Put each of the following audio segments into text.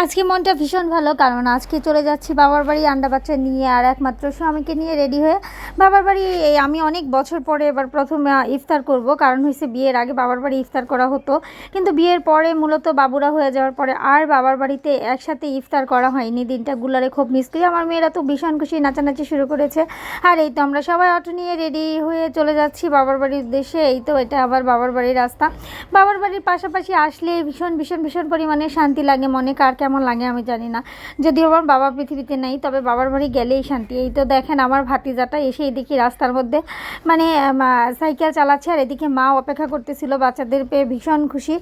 আজকে মনটা ভীষণ ভালো, কারণ আজকে চলে যাচ্ছি বাবার বাড়ি, আন্ডা বাচ্চা নিয়ে আর একমাত্র স্বামীকে নিয়ে রেডি হয়ে বাবার বাড়ি। আমি অনেক বছর পরে এবার প্রথমে ইফতার করব, কারণ হয়েছে বিয়ের আগে বাবার বাড়ি ইফতার করা হতো। কিন্তু বিয়ের পরে মূলত বাবুরা হয়ে যাওয়ার পরে আর বাবার বাড়িতে একসাথে ইফতার করা হয়নি। দিনটা গুলারে খুব মিস করি। আমার মেয়েরা তো ভীষণ খুশি, নাচানাচি শুরু করেছে। আর এই তো আমরা সবাই অটো নিয়ে রেডি হয়ে চলে যাচ্ছি বাবার বাড়ির উদ্দেশ্যে। এই তো এটা আবার বাবার বাড়ির রাস্তা। বাবার বাড়ির পাশাপাশি আসলে ভীষণ ভীষণ ভীষণ পরিমাণে শান্তি লাগে মনে। কার কেমন লাগে আমি জানি না। যদিও আমার বাবা পৃথিবীতে নেই, তবে বাবার বাড়ি গেলেই শান্তি। এই তো দেখেন আমার ভাতিজাটা এসে দেখি রাস্তার মধ্যে মানে সাইকেল চালাচ্ছে আর এদিকে মা অপেক্ষা করতেছিল বাচ্চাদের পেয়ে ভীষণ খুশি।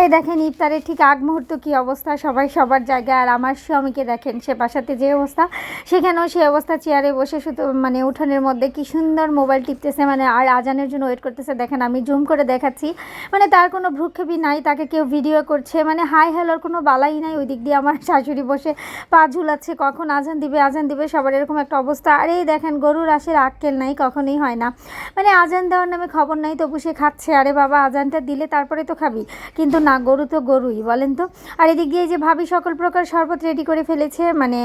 এই দেখেন ইফতারের ঠিক আগ মুহূর্ত কী অবস্থা, সবাই সবার জায়গায়। আর আমার স্বামীকে দেখেন, সে বাসাতে যে অবস্থা, সেখানেও সে অবস্থা, চেয়ারে বসে শুধু মানে উঠোনের মধ্যে কি সুন্দর মোবাইল টিপতেছে মানে আর আজানের জন্য ওয়েট করতেছে। দেখেন আমি জুম করে দেখাচ্ছি মানে তার কোনো ভ্রুক্ষেপই নাই, তাকে কেউ ভিডিও করছে মানে হাই হ্যালোর কোনো বালাই নাই ওই দিক দিয়ে আমার শাশুড়ি বসে পা ঝুলাচ্ছে, কখন আজান দিবে আজান দিবে, সবার এরকম একটা অবস্থা। আর এই দেখেন, গরুর আসের আক্কেল নাই, কখনোই হয় না। মানে আজান দেওয়ার নামে খবর নাই, তবু সে খাচ্ছে, আরে বাবা, আজানটা দিলে তারপরে তো খাবি। কিন্তু না, গরু তো গরুই, বলেন তো। আর এদিক দিয়ে যে ভাবি সকল প্রকার শরবত রেডি করে ফেলেছে মানে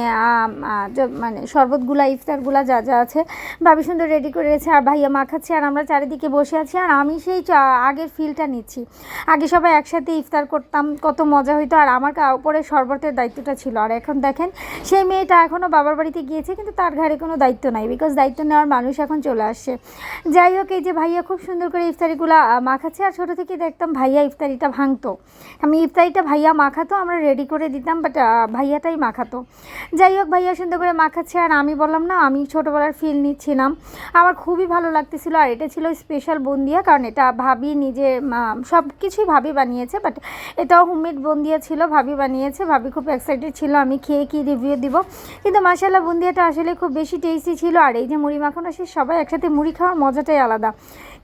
মানে শরবতগুলা, ইফতারগুলা যা যা আছে, ভাবি সুন্দর রেডি করে রেখেছে। আর ভাইয়া মাখাচ্ছে আর আমরা চারিদিকে বসে আছি, আর আমি সেই আগের ফিলটা নিচ্ছি। আগে সবাই একসাথে ইফতার করতাম, কত মজা হইতো, আর আমার উপরে শরবতের দায়িত্বটা ছিল। আর এখন দেখেন, সেই মেয়েটা এখনও বাবার বাড়িতে গিয়েছে, কিন্তু তার ঘাড়ে কোনো দায়িত্ব নাই বিকজ দায়িত্ব নেওয়ার মানুষ এখন চলে আসছে। যাই হোক, এই যে ভাইয়া খুব সুন্দর করে ইফতারিগুলো মাখাচ্ছে, আর ছোটো থেকে দেখতাম ভাইয়া ইফতারিটা ভাঙতো। আমি ইফতারিটা ভাইয়া মাখাতো, আমরা রেডি করে দিতাম বাট ভাইয়াটাই মাখাতো। যাই হোক, ভাইয়া সুন্দর করে মাখাচ্ছে, আর আমি বললাম, না, আমি ছোটোবেলার ফিল নিচ্ছিলাম। আমার খুবই ভালো লাগতেছিল, আর এটা ছিল স্পেশাল বন্দিয়া, কারণ এটা ভাবি নিজে সব কিছুই ভাবি বানিয়েছে বাট এটাও হোমমেড বন্দিয়া ছিল, ভাবি বানিয়েছে ভাবি খুব এক্সাইটেড ছিল, আমি খেয়ে কি রিভিউ দিব। কিন্তু মাসাল্লাহ বুন্দিয়াটা আসলে খুব বেশি টেস্টি ছিল, আর এই যে মুড়ি মাখানো সে সবাই একসাথে মুড়ি খাওয়ার মজাটাই আলাদা।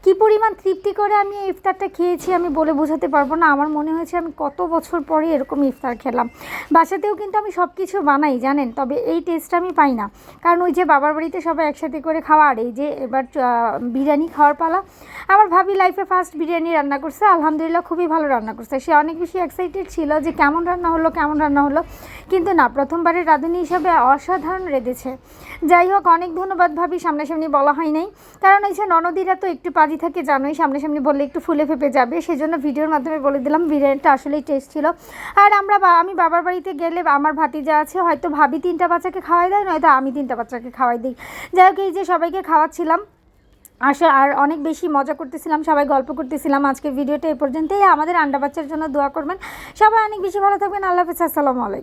কি পরিমাণ তৃপ্তি করে আমি ইফতারটা খেয়েছি আমি বলে বোঝাতে পারব না, আমার মনে হয়েছে আমি কত বছর পরে এরকম ইফতার খেলাম। বাসাতেও কিন্তু আমি সব কিছু বানাই, জানেন? তবে এই টেস্টটা আমি পাই না। কারণ ওই যে বাবার বাড়িতে সবাই একসাথে করে খাওয়া, আর এই যে এবার বিরিয়ানি খাওয়ার পালা। আমার ভাবি লাইফে ফার্স্ট বিরিয়ানি রান্না করছে, আলহামদুলিল্লাহ খুবই ভালো রান্না করছে। সে অনেক বেশি এক্সাইটেড ছিল যে কেমন রান্না হলো, কেমন রান্না হলো। কিন্তু না, প্রথমবারের রাঁধুনি হিসাবে অসাধারণ রেঁধেছে। যাই হোক, অনেক ধন্যবাদ ভাবি, সামনাসামনি বলা হয় নাই। কারণ ওই যে ননদিরা তো একটু পাজি থাকে, জানোই সামনাসামনি বললে একটু ফুলে ফেপে যাবে। সেজন্য ভিডিওর মাধ্যমে বলে দিলাম, বিরিয়ানিটা আসলেই টেস্ট ছিল। আর আমরা আমি বাবার বাড়িতে গেলে আমার ভাতিজা আছে, হয়তো ভাবি তিনটা বাচ্চাকে খাওয়াই দেয়, নয়তো আমি তিনটা বাচ্চাকে খাওয়াই দিই। যাই হোক, এই যে সবাইকে খাওয়াচ্ছিলাম। আসলে আর অনেক বেশি মজা করতেছিলাম, সবাই গল্প করতেছিলাম আজকে ভিডিওটা এ পর্যন্তই। আমাদের আন্ডা বাচ্চার জন্য দোয়া করবেন। সবাই অনেক বেশি ভালো থাকবেন। আল্লাহ হাফিজ, আসসালামু আলাইকুম।